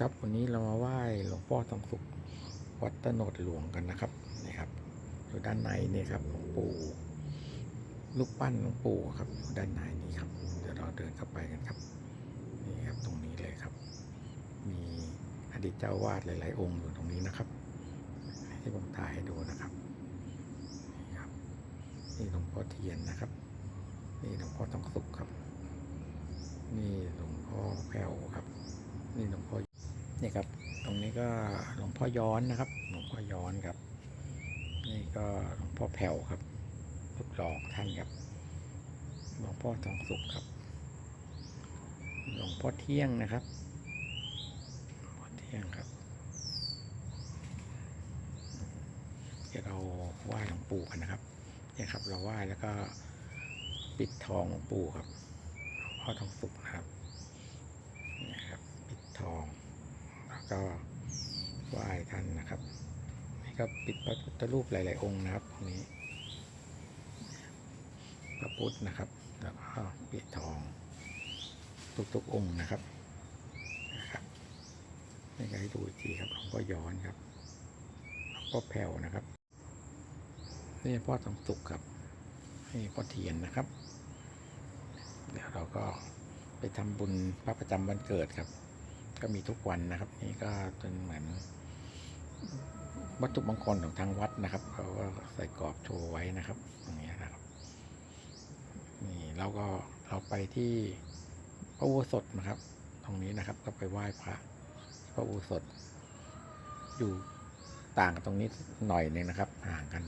ครับวันนี้เรามาไหว้หลวงพ่อทองสุขวัดตโนดหลวงกันนะครับนี่ครับ อยู่ด้านในนี่ครับหลวงปู่รูปปั้นหลวงปู่ครับอยู่ด้านในนี่ครับเดี๋ยวเราเดินเข้าไปกันครับนี่ครับตรงนี้เลยครับ มีอดีตเจ้าวาดหลาย ๆ องค์อยู่ตรงนี้นะครับที่ผมถ่ายให้ดูนะครับนี่ครับนี่หลวงพ่อเทียนนะครับ นี่หลวงพ่อทองสุขครับ นี่หลวงพ่อแพ้วครับ นี่หลวงพ่อ ครับ ตรงนี้ก็หลวงพ่อย้อนนะครับ หลวงพ่อย้อนครับ นี่ก็หลวงพ่อแผ่วครับรูปหล่อของท่านครับ หลวงพ่อทองสุขครับ หลวงพ่อเที่ยงนะครับหลวงพ่อเที่ยงครับเดี๋ยวเราไหว้หลวงปู่กันนะครับเนี่ยครับ เราไหว้แล้วก็ปิดทองหลวงปู่ครับ หลวงพ่อทองสุขนะครับนี่ครับ ปิดทอง ก็ไหว้ท่านนะครับนี่ก็ปิดพระพุทธรูปหลาย ๆ องค์นะครับตรงนี้พระพุทธนะครับ แล้วก็ปิดทอง ทุก ๆ องค์นะครับนะครับนี่ก็ให้ดูอีกทีครับหลวงพ่อย้อนครับหลวงพ่อแผ่วนะครับนี่พ่อทองสุกครับนี่พ่อเทียนนะครับ เดี๋ยวเราก็ไปทำบุญพระประจำวันเกิดครับ ก็มีทุกวันนะครับ นี่ก็เป็นเหมือน วัตถุมงคลของทางวัดนะครับเขาก็ใส่กรอบโชว์ไว้นะครับตรงนี้นะครับ นี่เราก็เราไปที่พระอุโบสถนะครับ ตรงนี้นะครับ ก็ไปไหว้พระพระอุโบสถ อยู่ต่างกับตรงนี้หน่อยนึงนะครับ ห่างกัน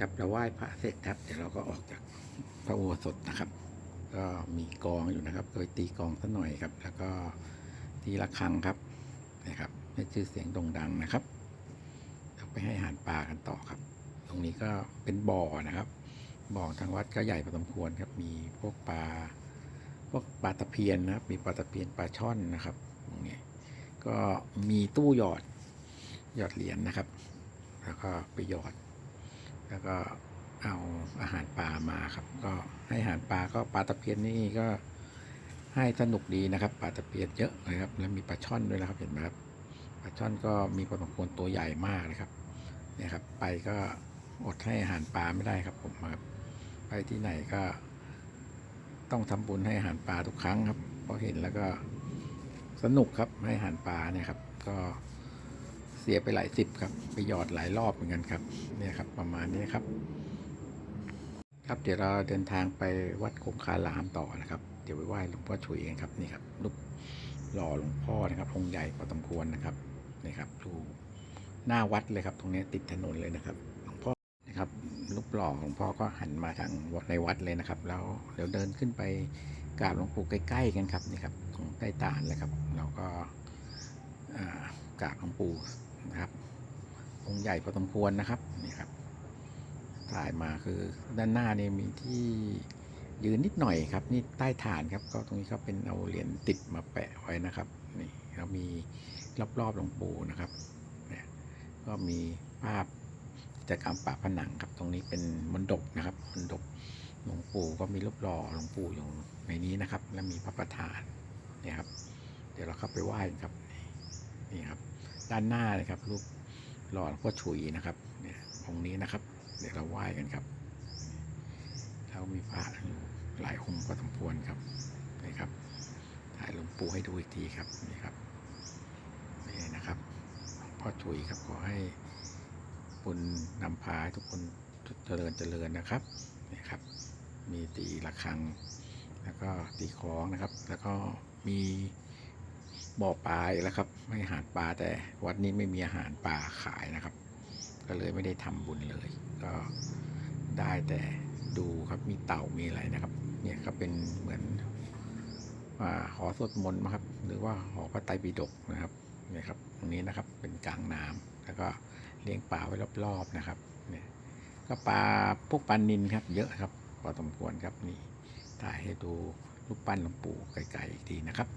ครับเราไหว้พระเสร็จครับเดี๋ยวเราก็ออกจากพระอุโบสถนะครับ ก็มีกองอยู่นะครับ โดยตีกองสักหน่อยครับ แล้วก็ ตีระฆังครับนะครับให้ชื่อเสียงโด่งดังนะครับไปให้อาหารปลากันต่อครับ ตรงนี้ก็เป็นบ่อนะครับ บ่อทางวัดก็ใหญ่พอสมควรครับ มีพวกปลา พวกปลาตะเพียนนะครับ มีปลาตะเพียนปลาช่อนนะครับ ตรงนี้ก็มีตู้หยอดหยอดเหรียญนะครับ แล้วก็ไปหยอด แล้วก็เอาอาหารปลามาครับ ก็ให้อาหารปลาก็ปลาตะเพียนนี่ก็ ให้สนุกดีนะครับปลาตะเพียนเยอะเลยครับ แล้วมีปลาช่อนด้วยนะครับเห็นไหมครับปลาช่อนก็มีปลาสมควรตัวใหญ่มากนะครับเนี่ยครับ ไปก็อดให้อาหารปลาไม่ได้ครับผมครับไปที่ไหนก็ ต้องทำบุญให้อาหารปลาทุกครั้งครับเพราะเห็นแล้วก็สนุกครับให้อาหารปลาเนี่ยครับ ก็เสียไปหลายสิบครับไปหยอดหลายรอบเหมือนกันครับ เนี่ยครับ ประมาณนี้ครับ ครับเดี๋ยวเราเดินทางไปวัดคงคารามต่อนะครับ ดี๋ยวไปไหว้หลวงพ่อฉุยกันครับนี่ครับรูปหล่อหลวงพ่อนะครับองค์ใหญ่พอสมควรนะครับนี่ครับดูหน้าวัดเลยครับ ตรงนี้ติดถนนเลยนะครับหลวงพ่อนะครับรูปหล่อหลวงพ่อก็หันมาทางวัดในวัดเลยนะครับ แล้วเดี๋ยวเดินขึ้นไปกราบหลวงปู่ใกล้ๆกันครับนี่ครับตรงใต้ตาลเลยครับ เราก็กราบหลวงปู่นะครับองค์ใหญ่พอสมควรนะครับนี่ครับถ่ายมาคือด้านหน้านี่มีที่ ยืนนิดหน่อยครับนี่ใต้ฐานครับก็ตรงนี้เขาเป็นเอาเหรียญติดมาแปะไว้นะครับนี่เรามีรอบๆหลวงปู่นะครับเนี่ยก็มีภาพจากรรมปะผนังครับ ตรงนี้เป็นมณฑปนะครับมณฑปหลวงปู่ก็มีรูปหล่อหลวงปู่อยู่ในนี้นะครับ และมีพระประธานเนี่ยครับ เดี๋ยวเราเข้าไปไหว้ครับนี่ครับ ด้านหน้าเลยครับรูปหล่อหลวงพ่อฉุยนะครับเนี่ยองค์นี้นะครับ เดี๋ยวเราไหว้กันครับ แล้วมีพระอยู่หลายองค์ก็สมควรครับนี่ครับ ถ่ายหลวงปู่ให้ดูอีกทีครับนี่ครับนี่นะครับพ่อฉุยครับขอให้บุญนำพาทุกคนเจริญเจริญนะครับนี่ครับ มีตีระฆัง แล้วก็ตีคล้องนะครับ แล้วก็มีบ่อปลาอีกแล้วครับ ไม่หารปลาแต่วัดนี้ไม่มีอาหารปลาขายนะครับ ก็เลยไม่ได้ทำบุญเลย ก็ ได้แต่ดูครับมีเต่ามีอะไรนะครับ เนี่ยก็เป็นเหมือนว่าหอสวดมนต์มั้งครับ หรือว่าหอพระไตรปิฎกนะครับเนี่ยครับตรงนี้นะครับเป็นกลางน้ำแล้วก็เลี้ยงปลาไว้รอบๆนะครับเนี่ยก็ปลาพวกปลานินครับ เยอะครับพอสมควรครับนี่ถ่ายให้ดูรูปปั้นหลวงปู่ไกลๆอีกทีนะครับ